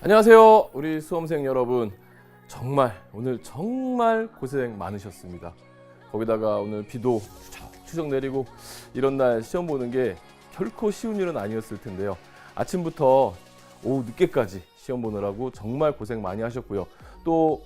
안녕하세요. 우리 수험생 여러분. 정말 오늘 정말 고생 많으셨습니다. 거기다가 오늘 비도 추적 내리고 이런 날 시험 보는 게 결코 쉬운 일은 아니었을 텐데요. 아침부터 오후 늦게까지 시험 보느라고 정말 고생 많이 하셨고요. 또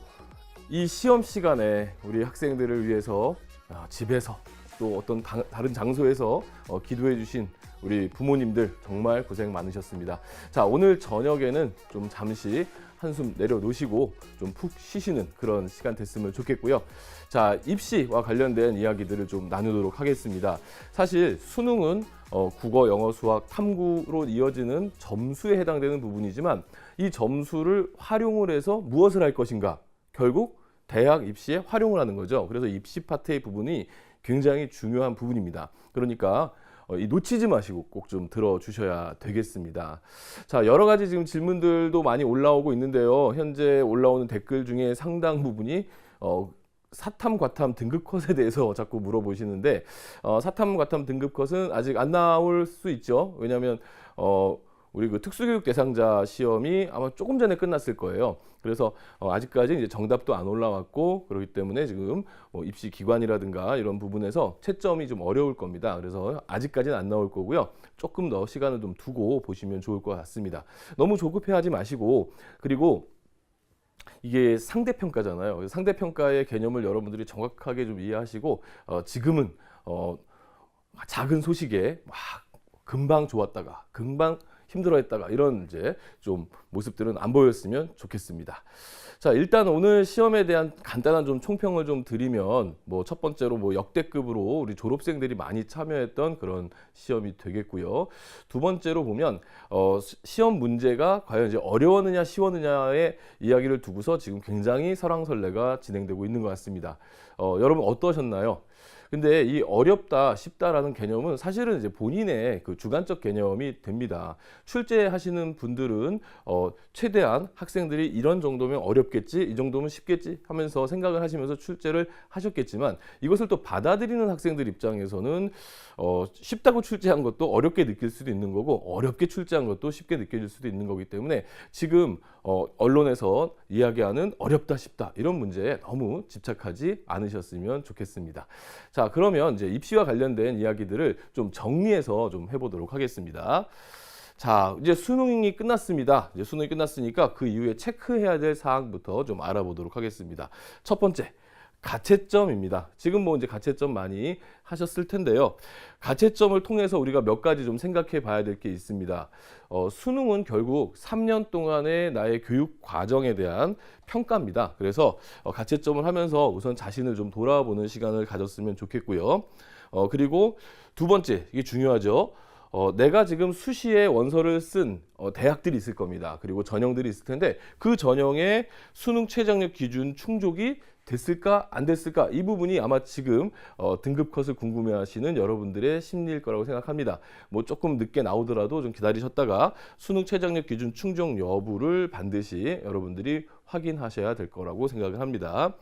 이 시험 시간에 우리 학생들을 위해서 아, 집에서 또 어떤 다- 다른 장소에서 어, 기도해 주신 우리 부모님들 정말 고생 많으셨습니다. 자, 오늘 저녁에는 좀 잠시 한숨 내려놓으시고 좀 푹 쉬시는 그런 시간 됐으면 좋겠고요. 자, 입시와 관련된 이야기들을 좀 나누도록 하겠습니다. 사실 수능은 어, 국어, 영어, 수학, 탐구로 이어지는 점수에 해당되는 부분이지만 이 점수를 활용을 해서 무엇을 할 것인가? 결국 대학 입시에 활용을 하는 거죠. 그래서 입시 파트의 부분이 굉장히 중요한 부분입니다. 그러니까 놓치지 마시고 꼭 좀 들어주셔야 되겠습니다. 자, 여러 가지 지금 질문들도 많이 올라오고 있는데요. 현재 올라오는 댓글 중에 상당 부분이 어, 사탐, 과탐 등급 컷에 대해서 자꾸 물어보시는데 어, 사탐, 과탐 등급 컷은 아직 안 나올 수 있죠. 왜냐하면 어, 우리 그 특수교육 대상자 시험이 아마 조금 전에 끝났을 거예요. 그래서 어, 아직까지 이제 정답도 안 올라왔고 그렇기 때문에 지금 뭐 입시 기관이라든가 이런 부분에서 채점이 좀 어려울 겁니다. 그래서 아직까지는 안 나올 거고요. 조금 더 시간을 좀 두고 보시면 좋을 것 같습니다. 너무 조급해하지 마시고 그리고 이게 상대평가잖아요. 상대평가의 개념을 여러분들이 정확하게 좀 이해하시고 어, 지금은 어, 작은 소식에 막 금방 좋았다가 금방 힘들어했다가 이런 이제 좀 모습들은 안 보였으면 좋겠습니다. 자 일단 오늘 시험에 대한 간단한 좀 총평을 좀 드리면 뭐 첫 번째로 뭐 역대급으로 우리 졸업생들이 많이 참여했던 그런 시험이 되겠고요. 두 번째로 보면 어, 시- 시험 문제가 과연 이제 어려웠느냐 쉬웠느냐의 이야기를 두고서 지금 굉장히 설왕설래가 진행되고 있는 것 같습니다. 어, 여러분 어떠셨나요? 근데 이 어렵다, 쉽다라는 개념은 사실은 이제 본인의 그 주관적 개념이 됩니다. 출제하시는 분들은 어, 최대한 학생들이 이런 정도면 어렵겠지, 이 정도면 쉽겠지 하면서 생각을 하시면서 출제를 하셨겠지만 이것을 또 받아들이는 학생들 입장에서는 어, 쉽다고 출제한 것도 어렵게 느낄 수도 있는 거고 어렵게 출제한 것도 쉽게 느껴질 수도 있는 거기 때문에 지금 어, 언론에서 이야기하는 어렵다, 쉽다 이런 문제에 너무 집착하지 않으셨으면 좋겠습니다. 자, 그러면 이제 입시와 관련된 이야기들을 좀 정리해서 좀 해보도록 하겠습니다. 자, 이제 수능이 끝났습니다. 이제 수능이 끝났으니까 그 이후에 체크해야 될 사항부터 좀 알아보도록 하겠습니다. 첫 번째, 가채점입니다. 지금 뭐 이제 가채점 많이 하셨을 텐데요. 가채점을 통해서 우리가 몇 가지 좀 생각해 봐야 될 게 있습니다. 어, 수능은 결국 3년 동안의 나의 교육 과정에 대한 평가입니다. 그래서 어, 가채점을 하면서 우선 자신을 좀 돌아보는 시간을 가졌으면 좋겠고요. 어, 그리고 두 번째, 이게 중요하죠. 어, 내가 지금 수시에 원서를 쓴 어, 대학들이 있을 겁니다. 그리고 전형들이 있을 텐데 그 전형의 수능 최저학력 기준 충족이 됐을까 안 됐을까 이 부분이 아마 지금 어, 등급 컷을 궁금해하시는 여러분들의 심리일 거라고 생각합니다. 뭐 조금 늦게 나오더라도 좀 기다리셨다가 수능 최저학력 기준 충족 여부를 반드시 여러분들이 확인하셔야 될 거라고 생각을 합니다.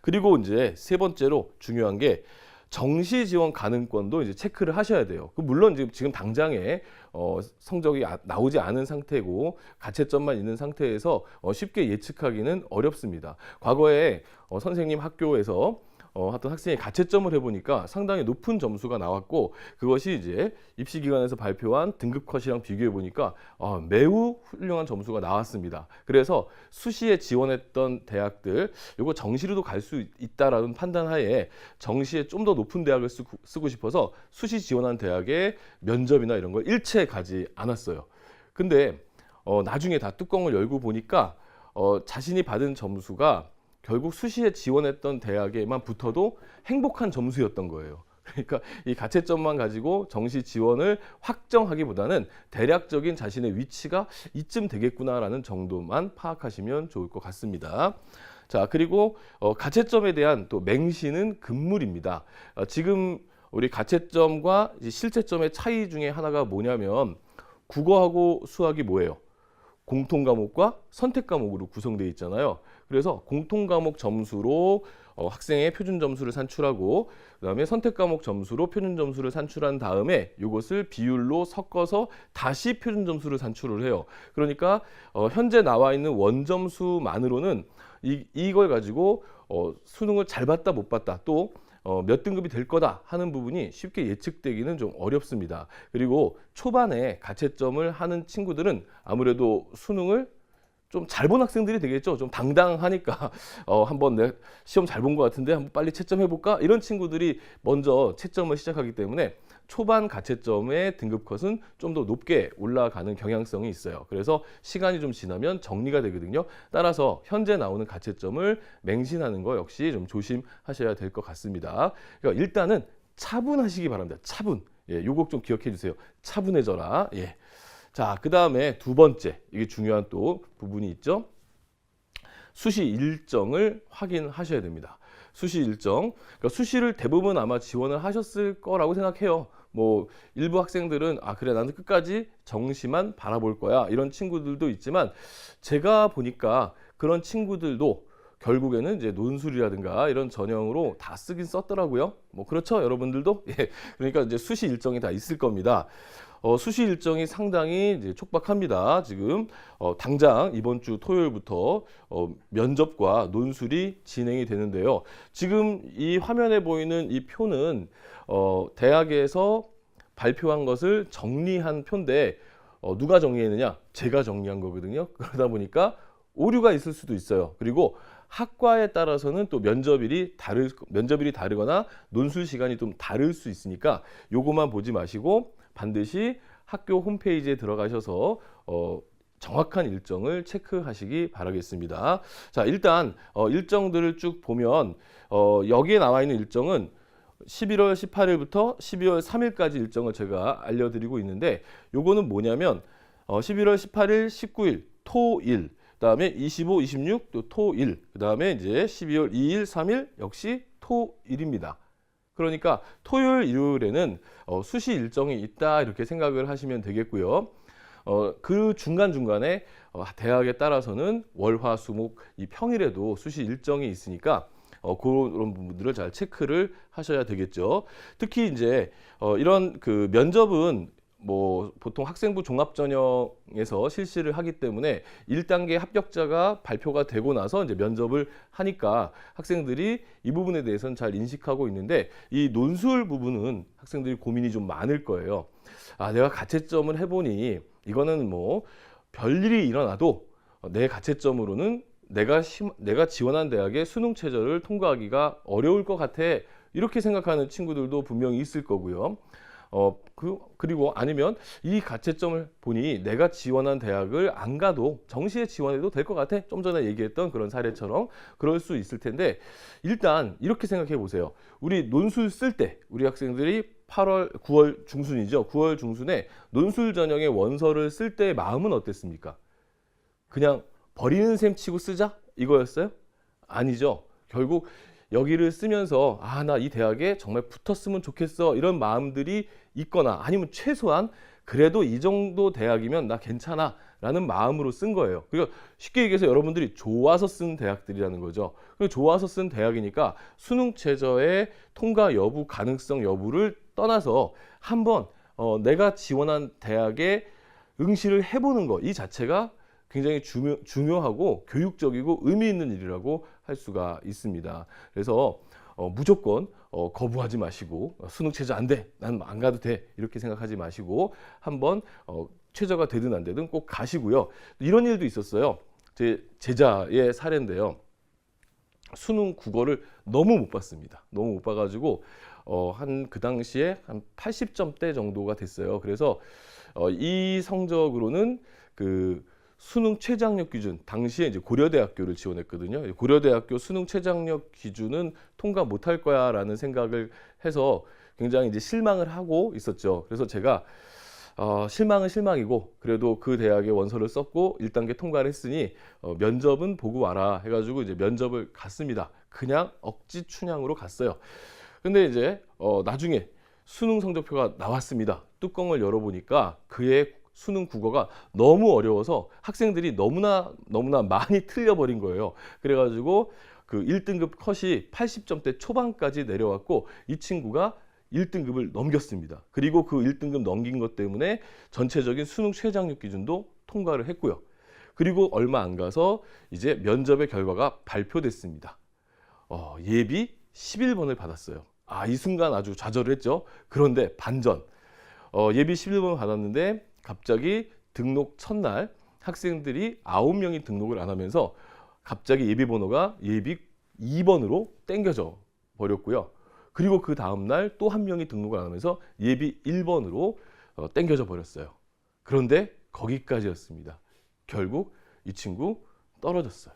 그리고 이제 세 번째로 중요한 게 정시 지원 가능권도 이제 체크를 하셔야 돼요. 그 물론 지금 당장에 어, 성적이 아- 나오지 않은 상태고 가채점만 있는 상태에서 어, 쉽게 예측하기는 어렵습니다. 과거에 어, 선생님 학교에서 어, 어떤 학생이 가채점을 해보니까 상당히 높은 점수가 나왔고 그것이 이제 입시기관에서 발표한 등급 컷이랑 비교해 보니까 어, 매우 훌륭한 점수가 나왔습니다. 그래서 수시에 지원했던 대학들 이거 정시로도 갈 수 있다라는 판단하에 정시에 좀 더 높은 대학을 쓰고, 쓰고 싶어서 수시 지원한 대학에 면접이나 이런 걸 일체 가지 않았어요. 근데 어, 나중에 다 뚜껑을 열고 보니까 어, 자신이 받은 점수가 결국 수시에 지원했던 대학에만 붙어도 행복한 점수였던 거예요. 그러니까 이 가채점만 가지고 정시 지원을 확정하기보다는 대략적인 자신의 위치가 이쯤 되겠구나라는 정도만 파악하시면 좋을 것 같습니다. 자 그리고 어, 가채점에 대한 또 맹시는 금물입니다. 어, 지금 우리 가채점과 이제 실채점의 차이 중에 하나가 뭐냐면 국어하고 수학이 뭐예요? 공통 과목과 선택 과목으로 구성되어 있잖아요. 그래서 공통 과목 점수로 어, 학생의 표준 점수를 산출하고 그다음에 선택 과목 점수로 표준 점수를 산출한 다음에 이것을 비율로 섞어서 다시 표준 점수를 산출을 해요. 그러니까 어, 현재 나와 있는 원점수만으로는 이, 이걸 가지고 어, 수능을 잘 봤다 못 봤다 또 어, 몇 등급이 될 거다 하는 부분이 쉽게 예측되기는 좀 어렵습니다. 그리고 초반에 가채점을 하는 친구들은 아무래도 수능을 좀 잘 본 학생들이 되겠죠. 좀 당당하니까 어, 한번 내 시험 잘 본 것 같은데 한번 빨리 채점해 볼까? 이런 친구들이 먼저 채점을 시작하기 때문에 초반 가채점의 등급 컷은 좀 더 높게 올라가는 경향성이 있어요. 그래서 시간이 좀 지나면 정리가 되거든요. 따라서 현재 나오는 가채점을 맹신하는 거 역시 좀 조심하셔야 될 것 같습니다. 그러니까 일단은 차분하시기 바랍니다. 차분. 예, 요거 좀 기억해 주세요. 차분해져라. 예. 자, 그 다음에 두 번째, 이게 중요한 또 부분이 있죠. 수시 일정을 확인하셔야 됩니다. 수시 일정. 그러니까 수시를 대부분 아마 지원을 하셨을 거라고 생각해요. 뭐 일부 학생들은 아 그래 나는 끝까지 정시만 바라볼 거야 이런 친구들도 있지만 제가 보니까 그런 친구들도 결국에는 이제 논술이라든가 이런 전형으로 다 쓰긴 썼더라고요. 뭐 그렇죠, 여러분들도. 예. 그러니까 이제 수시 일정이 다 있을 겁니다. 어, 수시 일정이 상당히 이제 촉박합니다. 지금 어, 당장 이번 주 토요일부터 어, 면접과 논술이 진행이 되는데요. 지금 이 화면에 보이는 이 표는 어, 대학에서 발표한 것을 정리한 표인데 어, 누가 정리했느냐? 제가 정리한 거거든요. 그러다 보니까 오류가 있을 수도 있어요. 그리고 학과에 따라서는 또 면접일이 다를 면접일이 다르거나 논술 시간이 좀 다를 수 있으니까 요거만 보지 마시고 반드시 학교 홈페이지에 들어가셔서 어, 정확한 일정을 체크하시기 바라겠습니다. 자, 일단 어, 일정들을 쭉 보면 어, 여기에 나와 있는 일정은 11월 18일부터 12월 3일까지 일정을 제가 알려드리고 있는데 요거는 뭐냐면 어, 11월 18일, 19일, 토일, 그다음에 25, 26, 또 토일, 그다음에 이제 12월 2일, 3일 역시 토일입니다. 그러니까 토요일, 일요일에는 어, 수시 일정이 있다 이렇게 생각을 하시면 되겠고요. 어, 그 중간 중간에 어, 대학에 따라서는 월화 수목 이 평일에도 수시 일정이 있으니까 어, 그런 부분들을 잘 체크를 하셔야 되겠죠. 특히 이제 어, 이런 그 면접은 뭐 보통 학생부 종합 전형에서 실시를 하기 때문에 1단계 합격자가 발표가 되고 나서 이제 면접을 하니까 학생들이 이 부분에 대해서는 잘 인식하고 있는데 이 논술 부분은 학생들이 고민이 좀 많을 거예요. 아, 내가 가채점을 해보니 이거는 뭐 별일이 일어나도 내 가채점으로는 내가 심, 내가 지원한 대학의 수능 최저를 통과하기가 어려울 것 같아. 이렇게 생각하는 친구들도 분명히 있을 거고요. 어, 그, 그리고 아니면 이 가채점을 보니 내가 지원한 대학을 안 가도 정시에 지원해도 될 것 같아. 좀 전에 얘기했던 그런 사례처럼 그럴 수 있을 텐데 일단 이렇게 생각해 보세요. 우리 논술 쓸 때 우리 학생들이 8월, 9월 중순이죠. 9월 중순에 논술 전형의 원서를 쓸 때의 마음은 어땠습니까? 그냥 버리는 셈 치고 쓰자? 이거였어요? 아니죠. 결국 여기를 쓰면서 아, 나 이 대학에 정말 붙었으면 좋겠어. 이런 마음들이 있거나 아니면 최소한 그래도 이 정도 대학이면 나 괜찮아. 라는 마음으로 쓴 거예요. 그러니까 쉽게 얘기해서 여러분들이 좋아서 쓴 대학들이라는 거죠. 좋아서 쓴 대학이니까 수능 최저의 통과 여부, 가능성 여부를 떠나서 한번 어, 내가 지원한 대학에 응시를 해보는 거 이 자체가 굉장히 중요, 중요하고 교육적이고 의미 있는 일이라고 할 수가 있습니다. 그래서 어, 무조건 어, 거부하지 마시고 어, 수능 최저 안 돼, 난 안 가도 돼 이렇게 생각하지 마시고 한번 어, 최저가 되든 안 되든 꼭 가시고요. 이런 일도 있었어요. 제 제자의 사례인데요. 수능 국어를 너무 못 봤습니다. 너무 못 봐가지고 어, 한 그 당시에 한 80점대 정도가 됐어요. 그래서 어, 이 성적으로는 그 수능 최장력 기준 당시에 이제 고려대학교를 지원했거든요. 고려대학교 수능 최장력 기준은 통과 못할 거야라는 생각을 해서 굉장히 이제 실망을 하고 있었죠. 그래서 제가 어, 실망은 실망이고 그래도 그 대학의 원서를 썼고 1단계 통과를 했으니 어, 면접은 보고 와라 해가지고 이제 면접을 갔습니다. 그냥 억지 춘향으로 갔어요. 근데 이제 어, 나중에 수능 성적표가 나왔습니다. 뚜껑을 열어보니까 그의 수능 국어가 너무 어려워서 학생들이 너무나 너무나 많이 틀려버린 거예요. 그래가지고 그 1등급 컷이 80점대 초반까지 내려왔고 이 친구가 1등급을 넘겼습니다. 그리고 그 1등급 넘긴 것 때문에 전체적인 수능 최장력 기준도 통과를 했고요. 그리고 얼마 안 가서 이제 면접의 결과가 발표됐습니다. 어, 예비 11번을 받았어요. 아, 이 순간 아주 좌절을 했죠. 그런데 반전. 어, 예비 11번을 받았는데 갑자기 등록 첫날 학생들이 9명이 등록을 안 하면서 갑자기 예비 번호가 예비 2번으로 땡겨져 버렸고요. 그리고 그 다음 날 또 한 명이 등록을 안 하면서 예비 1번으로 어, 땡겨져 버렸어요. 그런데 거기까지였습니다. 결국 이 친구 떨어졌어요.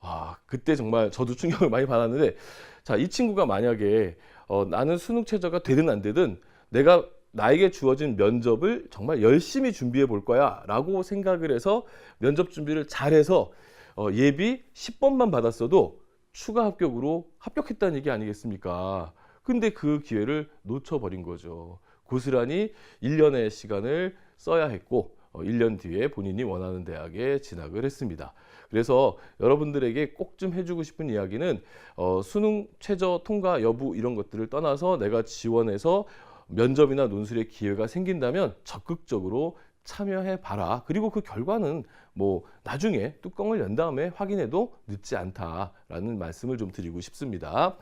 아, 그때 정말 저도 충격을 많이 받았는데, 자, 이 친구가 만약에 어, 나는 수능 최저가 되든 안 되든 내가 나에게 주어진 면접을 정말 열심히 준비해 볼 거야 라고 생각을 해서 면접 준비를 잘해서 어, 예비 10번만 받았어도 추가 합격으로 합격했다는 얘기 아니겠습니까? 근데 그 기회를 놓쳐버린 거죠. 고스란히 1년의 시간을 써야 했고, 어, 1년 뒤에 본인이 원하는 대학에 진학을 했습니다. 그래서 여러분들에게 꼭 좀 해주고 싶은 이야기는 어, 수능 최저 통과 여부 이런 것들을 떠나서 내가 지원해서 면접이나 논술의 기회가 생긴다면 적극적으로 참여해 봐라. 그리고 그 결과는 뭐 나중에 뚜껑을 연 다음에 확인해도 늦지 않다라는 말씀을 좀 드리고 싶습니다.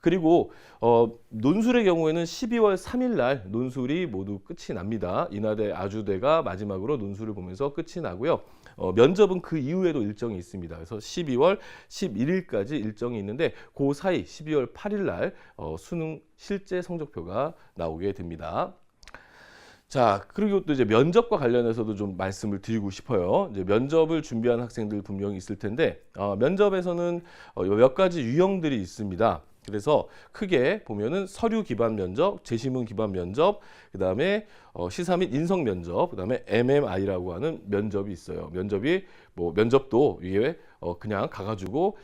그리고 어, 논술의 경우에는 12월 3일 날 논술이 모두 끝이 납니다. 인하대 아주대가 마지막으로 논술을 보면서 끝이 나고요. 어, 면접은 그 이후에도 일정이 있습니다. 그래서 12월 11일까지 일정이 있는데 그 사이 12월 8일 날 어, 수능 실제 성적표가 나오게 됩니다. 자, 그리고 또 이제 면접과 관련해서도 좀 말씀을 드리고 싶어요. 이제 면접을 준비한 학생들 분명히 있을 텐데, 어, 면접에서는 어, 몇 가지 유형들이 있습니다. 그래서 크게 보면은 서류 기반 면접, 제시문 기반 면접, 그 다음에 어, 시사 및 인성 면접, 그 다음에 MMI라고 하는 면접이 있어요. 면접이 뭐 면접도 이게 어, 그냥 가가지고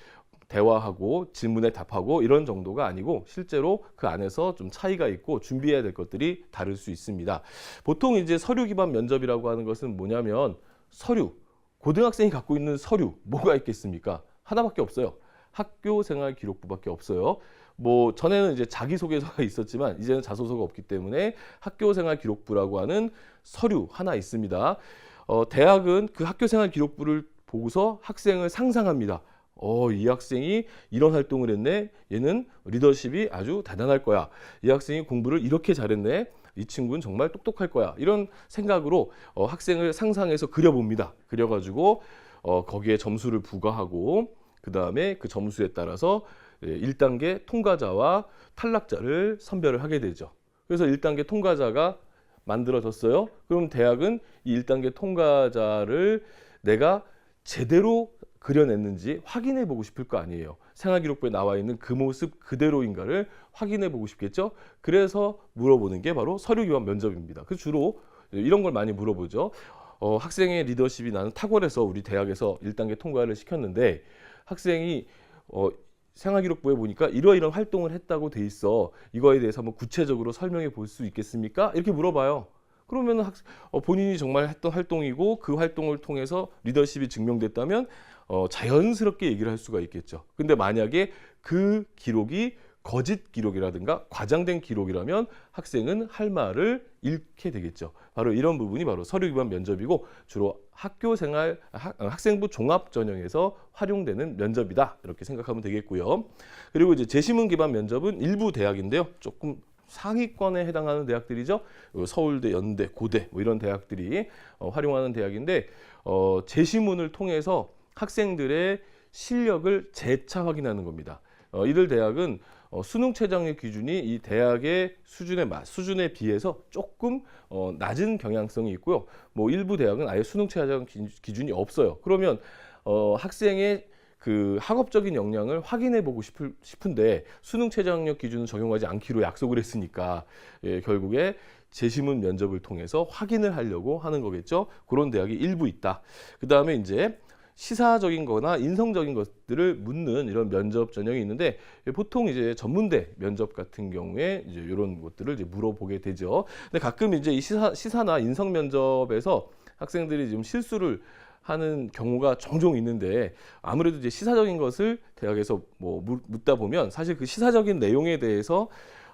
대화하고 질문에 답하고 이런 정도가 아니고 실제로 그 안에서 좀 차이가 있고 준비해야 될 것들이 다를 수 있습니다. 보통 이제 서류 기반 면접이라고 하는 것은 뭐냐면 서류, 고등학생이 갖고 있는 서류 뭐가 있겠습니까? 하나밖에 없어요. 학교 생활 기록부밖에 없어요. 뭐 전에는 이제 자기소개서가 있었지만 이제는 자소서가 없기 때문에 학교 생활 기록부라고 하는 서류 하나 있습니다. 어, 대학은 그 학교 생활 기록부를 보고서 학생을 상상합니다. 어, 이 학생이 이런 활동을 했네. 얘는 리더십이 아주 대단할 거야. 이 학생이 공부를 이렇게 잘했네. 이 친구는 정말 똑똑할 거야. 이런 생각으로 어, 학생을 상상해서 그려봅니다. 그려가지고 어, 거기에 점수를 부과하고 그 다음에 그 점수에 따라서 예, 1단계 통과자와 탈락자를 선별을 하게 되죠. 그래서 1단계 통과자가 만들어졌어요. 그럼 대학은 이 1단계 통과자를 내가 제대로 그려냈는지 확인해 보고 싶을 거 아니에요. 생활기록부에 나와 있는 그 모습 그대로인가를 확인해 보고 싶겠죠. 그래서 물어보는 게 바로 서류 기반 면접입니다. 그 주로 이런 걸 많이 물어보죠. 어, 학생의 리더십이 나는 탁월해서 우리 대학에서 1단계 통과를 시켰는데 학생이 어, 생활기록부에 보니까 이러이런 활동을 했다고 돼 있어. 이거에 대해서 한번 구체적으로 설명해 볼 수 있겠습니까? 이렇게 물어봐요. 그러면 학, 어, 본인이 정말 했던 활동이고 그 활동을 통해서 리더십이 증명됐다면 어, 자연스럽게 얘기를 할 수가 있겠죠. 근데 만약에 그 기록이 거짓 기록이라든가 과장된 기록이라면 학생은 할 말을 잃게 되겠죠. 바로 이런 부분이 바로 서류 기반 면접이고 주로 학교 생활 학, 학생부 종합 전형에서 활용되는 면접이다. 이렇게 생각하면 되겠고요. 그리고 이제 제시문 기반 면접은 일부 대학인데요. 조금 상위권에 해당하는 대학들이죠. 서울대, 연대, 고대 뭐 이런 대학들이 어, 활용하는 대학인데 어, 제시문을 통해서 학생들의 실력을 재차 확인하는 겁니다. 어, 이들 대학은 어, 수능 최장력 기준이 이 대학의 수준에 맞 수준에 비해서 조금 어, 낮은 경향성이 있고요. 뭐 일부 대학은 아예 수능 최장 기준이 없어요. 그러면 어, 학생의 그 학업적인 역량을 확인해 보고 싶을, 싶은데 수능 최저학력 기준은 적용하지 않기로 약속을 했으니까 예, 결국에 재시문 면접을 통해서 확인을 하려고 하는 거겠죠. 그런 대학이 일부 있다. 그 다음에 이제 시사적인 거나 인성적인 것들을 묻는 이런 면접 전형이 있는데 보통 이제 전문대 면접 같은 경우에 이제 이런 것들을 이제 물어보게 되죠. 근데 가끔 이제 이 시사, 시사나 인성 면접에서 학생들이 좀 실수를 하는 경우가 종종 있는데 아무래도 이제 시사적인 것을 대학에서 뭐 묻- 묻다 보면 사실 그 시사적인 내용에 대해서 어,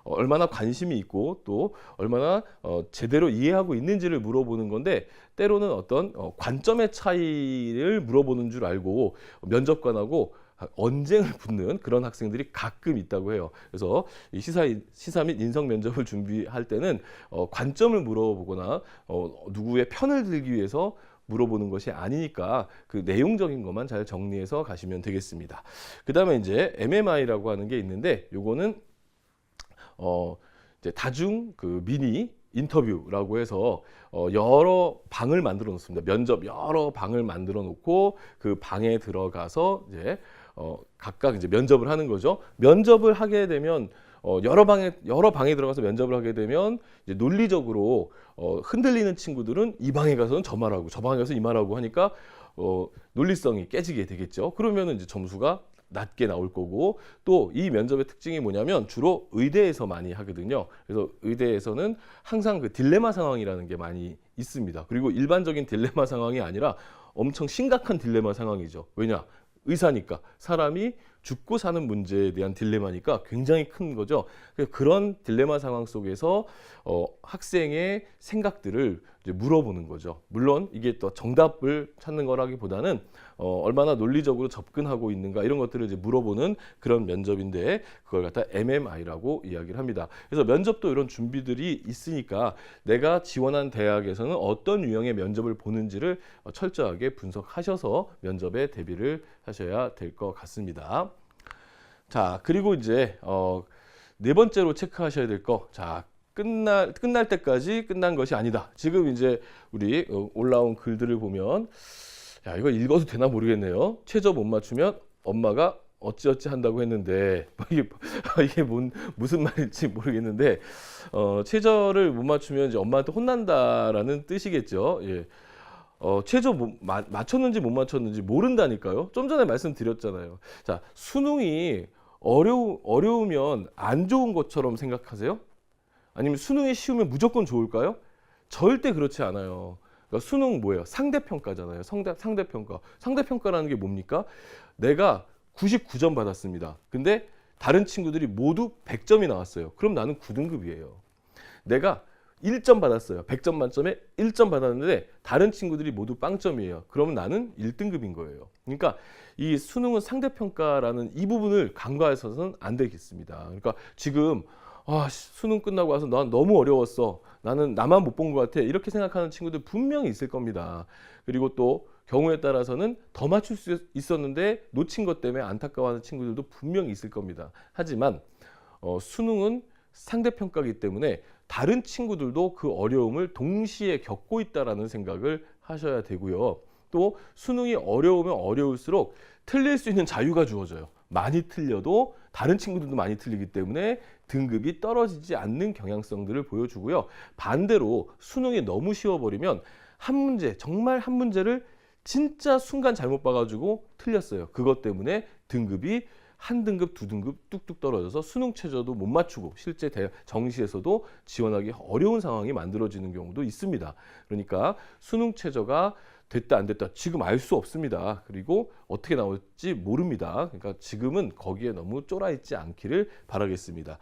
얼마나 관심이 있고 또 얼마나 어, 제대로 이해하고 있는지를 물어보는 건데 때로는 어떤 어, 관점의 차이를 물어보는 줄 알고 면접관하고 언쟁을 붙는 그런 학생들이 가끔 있다고 해요. 그래서 이 시사 시사 및 인성 면접을 준비할 때는 어, 관점을 물어보거나 어, 누구의 편을 들기 위해서 물어보는 것이 아니니까 그 내용적인 것만 잘 정리해서 가시면 되겠습니다. 그 다음에 이제 MMI라고 하는 게 있는데 요거는 어 이제 다중 그 미니 인터뷰라고 해서 어 여러 방을 만들어 놓습니다. 면접 여러 방을 만들어 놓고 그 방에 들어가서 이제 어 각각 이제 면접을 하는 거죠. 면접을 하게 되면 어 여러 방에 여러 방에 들어가서 면접을 하게 되면 이제 논리적으로 어 흔들리는 친구들은 이 방에 가서는 저 말하고 저 방에 가서 이 말하고 하니까 어 논리성이 깨지게 되겠죠. 그러면은 이제 점수가 낮게 나올 거고 또 이 면접의 특징이 뭐냐면 주로 의대에서 많이 하거든요. 그래서 의대에서는 항상 그 딜레마 상황이라는 게 많이 있습니다. 그리고 일반적인 딜레마 상황이 아니라 엄청 심각한 딜레마 상황이죠. 왜냐? 의사니까 사람이 죽고 사는 문제에 대한 딜레마니까 굉장히 큰 거죠. 그런 딜레마 상황 속에서 어, 학생의 생각들을 이제 물어보는 거죠. 물론 이게 또 정답을 찾는 거라기보다는 어, 얼마나 논리적으로 접근하고 있는가 이런 것들을 이제 물어보는 그런 면접인데 그걸 갖다 MMI라고 이야기를 합니다. 그래서 면접도 이런 준비들이 있으니까 내가 지원한 대학에서는 어떤 유형의 면접을 보는지를 어, 철저하게 분석하셔서 면접에 대비를 하셔야 될 것 같습니다. 자, 그리고 이제 어, 네 번째로 체크하셔야 될 거. 자, 끝날 끝날 때까지 끝난 것이 아니다. 지금 이제 우리 어, 올라온 글들을 보면 야, 이거 읽어도 되나 모르겠네요. 최저 못 맞추면 엄마가 어찌어찌 한다고 했는데 뭐 이게 이게 뭔 무슨 말인지 모르겠는데 어, 최저를 못 맞추면 이제 엄마한테 혼난다라는 뜻이겠죠. 예. 어, 최저 못, 마- 맞췄는지 못 맞췄는지 모른다니까요. 좀 전에 말씀드렸잖아요. 자, 수능이 어려우, 어려우면 안 좋은 것처럼 생각하세요? 아니면 수능이 쉬우면 무조건 좋을까요? 절대 그렇지 않아요. 그러니까 수능 뭐예요? 상대평가잖아요. 상대, 상대평가. 상대평가라는 게 뭡니까? 내가 99점 받았습니다. 근데 다른 친구들이 모두 100점이 나왔어요. 그럼 나는 9등급이에요. 내가 1점 받았어요. 100점 만점에 1점 받았는데 다른 친구들이 모두 빵점이에요. 그러면 나는 1등급인 거예요. 그러니까 이 수능은 상대평가라는 이 부분을 간과해서는 안 되겠습니다. 그러니까 지금 아, 씨, 수능 끝나고 와서 난 너무 어려웠어. 나는 나만 못 본 것 같아. 이렇게 생각하는 친구들 분명히 있을 겁니다. 그리고 또 경우에 따라서는 더 맞출 수 있었는데 놓친 것 때문에 안타까워하는 친구들도 분명히 있을 겁니다. 하지만 어, 수능은 상대평가이기 때문에 다른 친구들도 그 어려움을 동시에 겪고 있다라는 생각을 하셔야 되고요. 또 수능이 어려우면 어려울수록 틀릴 수 있는 자유가 주어져요. 많이 틀려도 다른 친구들도 많이 틀리기 때문에 등급이 떨어지지 않는 경향성들을 보여주고요. 반대로 수능이 너무 쉬워버리면 한 문제, 정말 한 문제를 진짜 순간 잘못 봐가지고 틀렸어요. 그것 때문에 등급이 한 등급, 두 등급 뚝뚝 떨어져서 수능 최저도 못 맞추고 실제 대 정시에서도 지원하기 어려운 상황이 만들어지는 경우도 있습니다. 그러니까 수능 최저가 됐다 안 됐다 지금 알 수 없습니다. 그리고 어떻게 나올지 모릅니다. 그러니까 지금은 거기에 너무 쫄아 있지 않기를 바라겠습니다.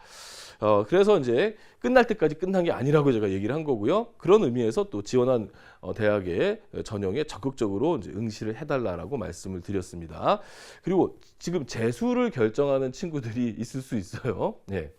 어, 그래서 이제 끝날 때까지 끝난 게 아니라고 제가 얘기를 한 거고요. 그런 의미에서 또 지원한 어, 대학의 전형에 적극적으로 이제 응시를 해달라라고 말씀을 드렸습니다. 그리고 지금 재수를 결정하는 친구들이 있을 수 있어요. 네.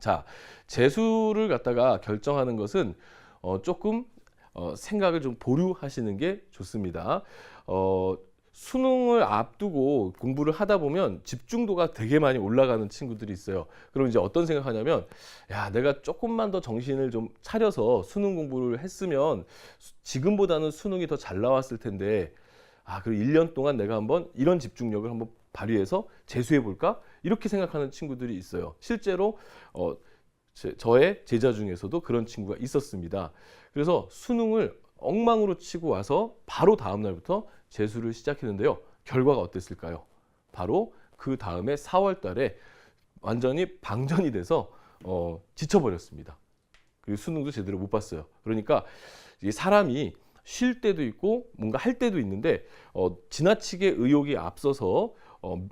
자, 재수를 갖다가 결정하는 것은 어, 조금 어, 생각을 좀 보류하시는 게 좋습니다. 어, 수능을 앞두고 공부를 하다 보면 집중도가 되게 많이 올라가는 친구들이 있어요. 그럼 이제 어떤 생각하냐면, 야, 내가 조금만 더 정신을 좀 차려서 수능 공부를 했으면 수- 지금보다는 수능이 더 잘 나왔을 텐데, 아, 그리고 1년 동안 내가 한번 이런 집중력을 한번 발휘해서 재수해 볼까? 이렇게 생각하는 친구들이 있어요. 실제로 어, 제, 저의 제자 중에서도 그런 친구가 있었습니다. 그래서 수능을 엉망으로 치고 와서 바로 다음 날부터 재수를 시작했는데요. 결과가 어땠을까요? 바로 그 다음에 4월 달에 완전히 방전이 돼서 어, 지쳐버렸습니다. 그리고 수능도 제대로 못 봤어요. 그러니까 이 사람이 쉴 때도 있고 뭔가 할 때도 있는데 어, 지나치게 의욕이 앞서서 어,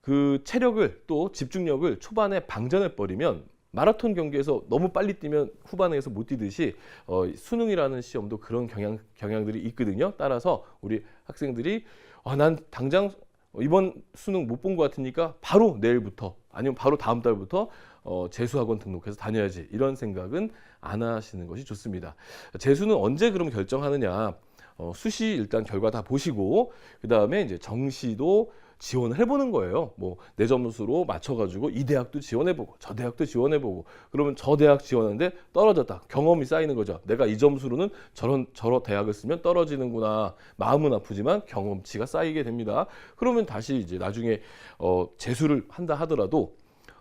그 체력을 또 집중력을 초반에 방전해 버리면 마라톤 경기에서 너무 빨리 뛰면 후반에서 못 뛰듯이 어, 수능이라는 시험도 그런 경향 경향들이 있거든요. 따라서 우리 학생들이 아, 난 당장 이번 수능 못 본 것 같으니까 바로 내일부터 아니면 바로 다음 달부터 어, 재수학원 등록해서 다녀야지 이런 생각은 안 하시는 것이 좋습니다. 재수는 언제 그럼 결정하느냐? 어, 수시 일단 결과 다 보시고 그 다음에 이제 정시도 지원을 해보는 거예요. 뭐 내 점수로 맞춰가지고 이 대학도 지원해보고 저 대학도 지원해보고 그러면 저 대학 지원하는데 떨어졌다 경험이 쌓이는 거죠. 내가 이 점수로는 저런 저런 대학을 쓰면 떨어지는구나. 마음은 아프지만 경험치가 쌓이게 됩니다. 그러면 다시 이제 나중에 어, 재수를 한다 하더라도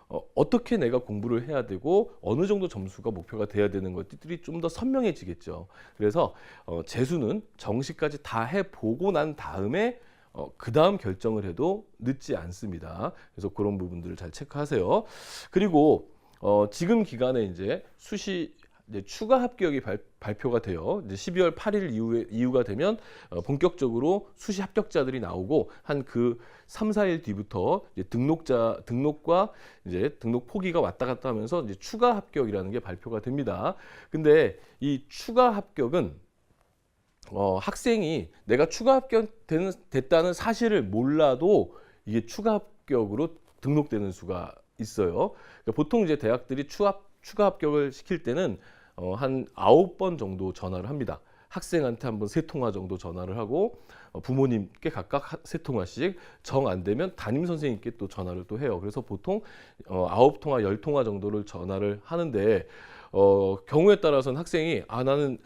어, 어떻게 내가 공부를 해야 되고 어느 정도 점수가 목표가 돼야 되는 것들이 좀 더 선명해지겠죠. 그래서 어, 재수는 정시까지 다 해보고 난 다음에 어, 그 다음 결정을 해도 늦지 않습니다. 그래서 그런 부분들을 잘 체크하세요. 그리고 어, 지금 기간에 이제 수시 이제 추가 합격이 발, 발표가 돼요. 이제 12월 8일 이후에 이후가 되면 어, 본격적으로 수시 합격자들이 나오고 한 그 3, 4일 뒤부터 이제 등록자 등록과 이제 등록 포기가 왔다 갔다 하면서 이제 추가 합격이라는 게 발표가 됩니다. 근데 이 추가 합격은 어, 학생이 내가 추가 합격되는 됐다는 사실을 몰라도 이게 추가 합격으로 등록되는 수가 있어요. 그러니까 보통 이제 대학들이 추가 추가 합격을 시킬 때는 어, 한 아홉 번 정도 전화를 합니다. 학생한테 한 번 세 통화 정도 전화를 하고 어, 부모님께 각각 하- 세 통화씩 정 안 되면 담임 선생님께 또 전화를 또 해요. 그래서 보통 어, 아홉 통화 열 통화 정도를 전화를 하는데 어, 경우에 따라서는 학생이 아 나는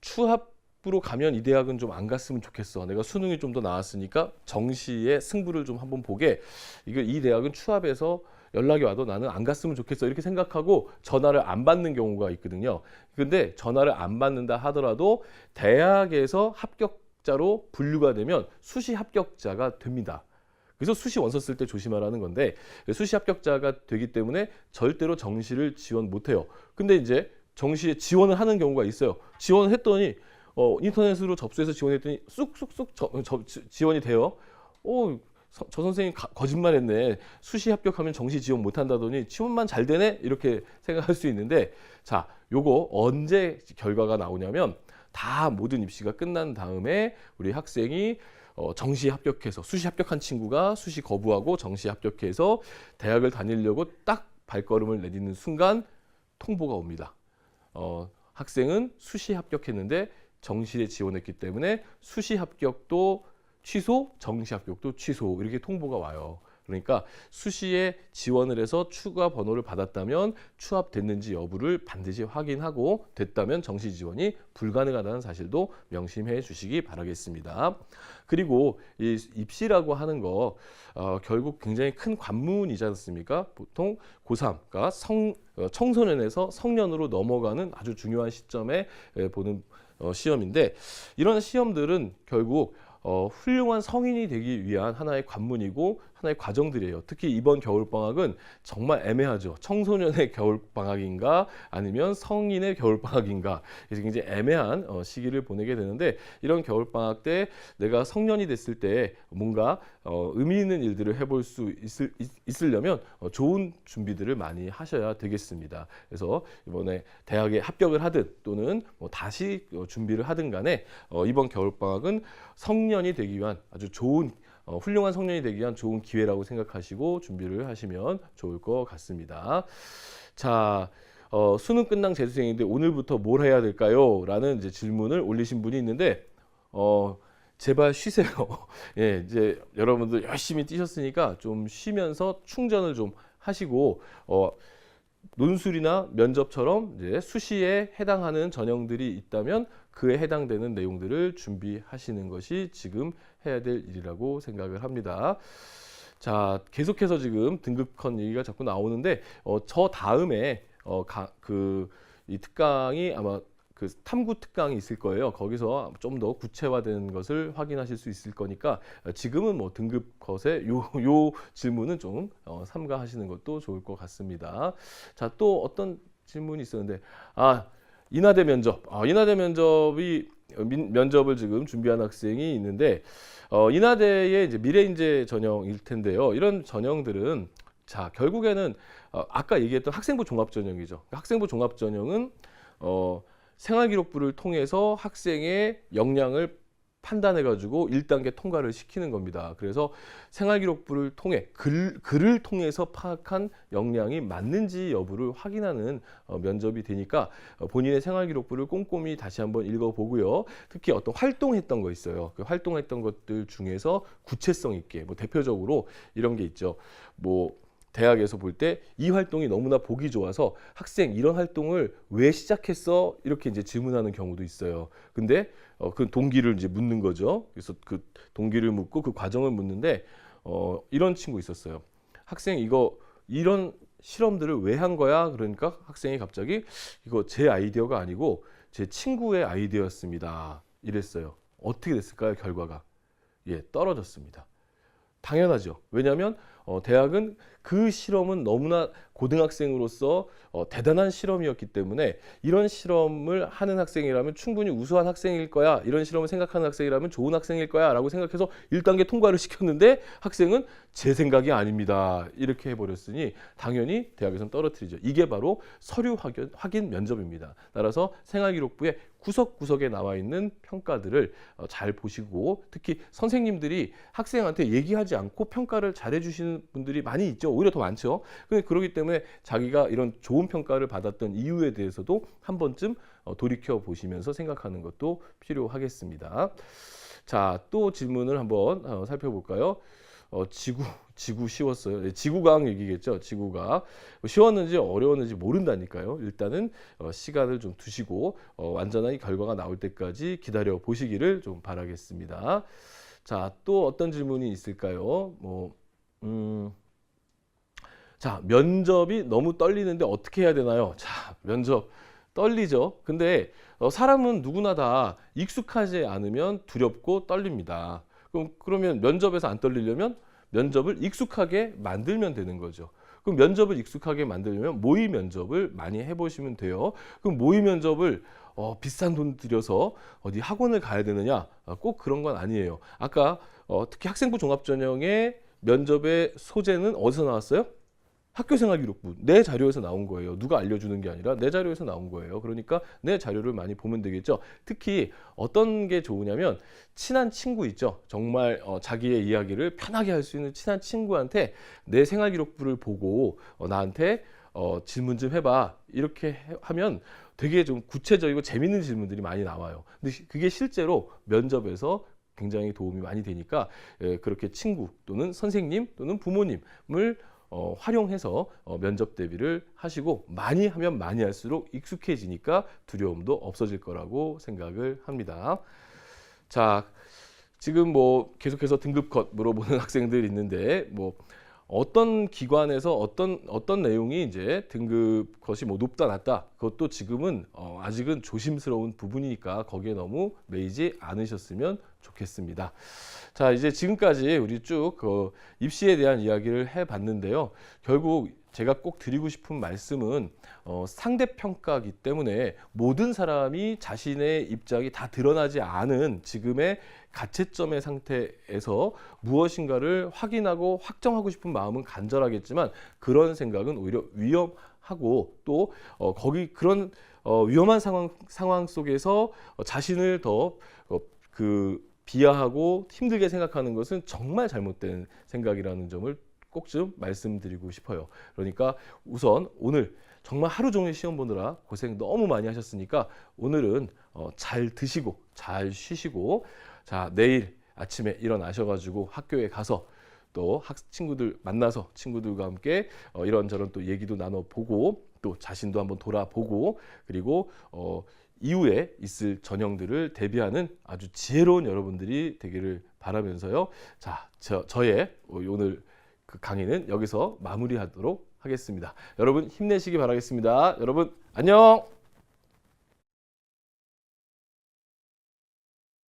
추합으로 가면 이 대학은 좀 안 갔으면 좋겠어. 내가 수능이 좀 더 나았으니까 정시에 승부를 좀 한번 보게. 이거 이 대학은 추합에서 연락이 와도 나는 안 갔으면 좋겠어 이렇게 생각하고 전화를 안 받는 경우가 있거든요. 근데 전화를 안 받는다 하더라도 대학에서 합격자로 분류가 되면 수시 합격자가 됩니다. 그래서 수시 원서 쓸 때 조심하라는 건데 수시 합격자가 되기 때문에 절대로 정시를 지원 못해요. 근데 이제 정시에 지원을 하는 경우가 있어요. 지원을 했더니 어, 인터넷으로 접수해서 지원했더니 쑥쑥쑥 저, 저, 지- 지원이 돼요. 어, 서- 저 선생님 가- 거짓말했네. 수시 합격하면 정시 지원 못한다더니 지원만 잘 되네 이렇게 생각할 수 있는데 자, 요거 언제 결과가 나오냐면 다 모든 입시가 끝난 다음에 우리 학생이 어, 정시 합격해서 수시 합격한 친구가 수시 거부하고 정시 합격해서 대학을 다니려고 딱 발걸음을 내딛는 순간 통보가 옵니다. 어, 학생은 수시 합격했는데 정시에 지원했기 때문에 수시 합격도 취소, 정시 합격도 취소 이렇게 통보가 와요. 그러니까 수시에 지원을 해서 추가 번호를 받았다면 추합됐는지 여부를 반드시 확인하고 됐다면 정시 지원이 불가능하다는 사실도 명심해 주시기 바라겠습니다. 그리고 이 입시라고 하는 거 어, 결국 굉장히 큰 관문이지 않습니까? 보통 고3, 그러니까 성, 어, 청소년에서 성년으로 넘어가는 아주 중요한 시점에 에, 보는 어, 시험인데 이런 시험들은 결국 어, 훌륭한 성인이 되기 위한 하나의 관문이고 하나의 과정들이에요. 특히 이번 겨울 방학은 정말 애매하죠. 청소년의 겨울 방학인가 아니면 성인의 겨울 방학인가 그래서 굉장히 애매한 어, 시기를 보내게 되는데 이런 겨울 방학 때 내가 성년이 됐을 때 뭔가 어, 의미 있는 일들을 해볼 수 있을, 있, 으려면 어, 좋은 준비들을 많이 하셔야 되겠습니다. 그래서 이번에 대학에 합격을 하든 또는 뭐 다시 어, 준비를 하든 간에 어, 이번 겨울 방학은 성년이 되기 위한 아주 좋은 어, 훌륭한 성년이 되기 위한 좋은 기회라고 생각하시고 준비를 하시면 좋을 것 같습니다. 자, 어, 수능 끝난 재수생인데 오늘부터 뭘 해야 될까요? 라는 이제 질문을 올리신 분이 있는데, 어, 제발 쉬세요. 예, 이제 여러분들 열심히 뛰셨으니까 좀 쉬면서 충전을 좀 하시고, 어, 논술이나 면접처럼 이제 수시에 해당하는 전형들이 있다면 그에 해당되는 내용들을 준비하시는 것이 지금 해야 될 일이라고 생각을 합니다. 자, 계속해서 지금 등급컨 얘기가 자꾸 나오는데 어, 저 다음에 어, 그이 특강이 아마 그 탐구 특강이 있을 거예요. 거기서 좀 더 구체화된 것을 확인하실 수 있을 거니까 어, 지금은 뭐 등급 컷에 요, 요 질문은 좀 어, 삼가하시는 것도 좋을 것 같습니다. 자, 또 어떤 질문이 있었는데, 아, 인하대 면접. 아, 인하대 면접이 어, 민- 면접을 지금 준비한 학생이 있는데, 어, 인하대의 이제 미래인재 전형일 텐데요. 이런 전형들은 자, 결국에는 어, 아까 얘기했던 학생부 종합 전형이죠. 학생부 종합 전형은 어, 생활기록부를 통해서 학생의 역량을 판단해 가지고 1단계 통과를 시키는 겁니다. 그래서 생활기록부를 통해 글, 글을 통해서 파악한 역량이 맞는지 여부를 확인하는 어, 면접이 되니까 어, 본인의 생활기록부를 꼼꼼히 다시 한번 읽어보고요. 특히 어떤 활동했던 거 있어요. 그 활동했던 것들 중에서 구체성 있게 뭐 대표적으로 이런 게 있죠. 뭐 대학에서 볼 때 이 활동이 너무나 보기 좋아서 학생 이런 활동을 왜 시작했어? 이렇게 이제 질문하는 경우도 있어요. 근데 어, 그 동기를 이제 묻는 거죠. 그래서 그 동기를 묻고 그 과정을 묻는데 어, 이런 친구 있었어요. 학생 이거 이런 실험들을 왜 한 거야? 그러니까 학생이 갑자기 이거 제 아이디어가 아니고 제 친구의 아이디어였습니다. 이랬어요. 어떻게 됐을까요? 결과가 예 떨어졌습니다. 당연하죠. 왜냐하면 어, 대학은 그 실험은 너무나 고등학생으로서 어, 대단한 실험이었기 때문에 이런 실험을 하는 학생이라면 충분히 우수한 학생일 거야. 이런 실험을 생각하는 학생이라면 좋은 학생일 거야. 라고 생각해서 1단계 통과를 시켰는데 학생은 제 생각이 아닙니다. 이렇게 해버렸으니 당연히 대학에서는 떨어뜨리죠. 이게 바로 서류 확인, 확인 면접입니다. 따라서 생활기록부에 구석구석에 나와 있는 평가들을 어, 잘 보시고 특히 선생님들이 학생한테 얘기하지 않고 평가를 잘 해주시는 분들이 많이 있죠. 오히려 더 많죠. 그렇기 때문에 자기가 이런 좋은 평가를 받았던 이유에 대해서도 한 번쯤 어, 돌이켜 보시면서 생각하는 것도 필요하겠습니다. 자, 또 질문을 한번 어, 살펴볼까요? 어, 지구, 지구 쉬웠어요. 네, 지구과학 얘기겠죠. 지구가 쉬웠는지 어려웠는지 모른다니까요. 일단은 어, 시간을 좀 두시고 어, 완전한 결과가 나올 때까지 기다려 보시기를 좀 바라겠습니다. 자, 또 어떤 질문이 있을까요? 뭐, 음, 자, 면접이 너무 떨리는데 어떻게 해야 되나요? 자, 면접 떨리죠. 근데 어, 사람은 누구나 다 익숙하지 않으면 두렵고 떨립니다. 그럼 그러면 면접에서 안 떨리려면 면접을 익숙하게 만들면 되는 거죠. 그럼 면접을 익숙하게 만들려면 모의 면접을 많이 해보시면 돼요. 그럼 모의 면접을 어, 비싼 돈 들여서 어디 학원을 가야 되느냐? 아, 꼭 그런 건 아니에요. 아까 어, 특히 학생부 종합전형의 면접의 소재는 어디서 나왔어요? 학교생활 기록부 내 자료에서 나온 거예요. 누가 알려주는 게 아니라 내 자료에서 나온 거예요. 그러니까 내 자료를 많이 보면 되겠죠. 특히 어떤 게 좋으냐면 친한 친구 있죠. 정말 어, 자기의 이야기를 편하게 할 수 있는 친한 친구한테 내 생활 기록부를 보고 어, 나한테 어, 질문 좀 해봐 이렇게 해- 하면 되게 좀 구체적이고 재밌는 질문들이 많이 나와요. 근데 시- 그게 실제로 면접에서 굉장히 도움이 많이 되니까 예, 그렇게 친구 또는 선생님 또는 부모님을 어, 활용해서 어, 면접 대비를 하시고 많이 하면 많이 할수록 익숙해지니까 두려움도 없어질 거라고 생각을 합니다. 자, 지금 뭐 계속해서 등급 컷 물어보는 학생들 있는데 뭐 어떤 기관에서 어떤 어떤 내용이 이제 등급 컷이 뭐 높다 낮다 그것도 지금은 어, 아직은 조심스러운 부분이니까 거기에 너무 매이지 않으셨으면 좋겠습니다. 자 이제 지금까지 우리 쭉 그 입시에 대한 이야기를 해봤는데요. 결국 제가 꼭 드리고 싶은 말씀은 어, 상대 평가기 때문에 모든 사람이 자신의 입장이 다 드러나지 않은 지금의 가채점의 상태에서 무엇인가를 확인하고 확정하고 싶은 마음은 간절하겠지만 그런 생각은 오히려 위험하고 또 어, 거기 그런 어, 위험한 상황 상황 속에서 어, 자신을 더 어, 그 비하하고 힘들게 생각하는 것은 정말 잘못된 생각이라는 점을 꼭 좀 말씀드리고 싶어요. 그러니까 우선 오늘 정말 하루 종일 시험 보느라 고생 너무 많이 하셨으니까 오늘은 어, 잘 드시고 잘 쉬시고 자 내일 아침에 일어나셔가지고 학교에 가서 또 학 친구들 만나서 친구들과 함께 어, 이런저런 또 얘기도 나눠보고 또 자신도 한번 돌아보고 그리고 어, 이후에 있을 전형들을 대비하는 아주 지혜로운 여러분들이 되기를 바라면서요. 자, 저, 저의 오늘 그 강의는 여기서 마무리하도록 하겠습니다. 여러분 힘내시기 바라겠습니다. 여러분 안녕.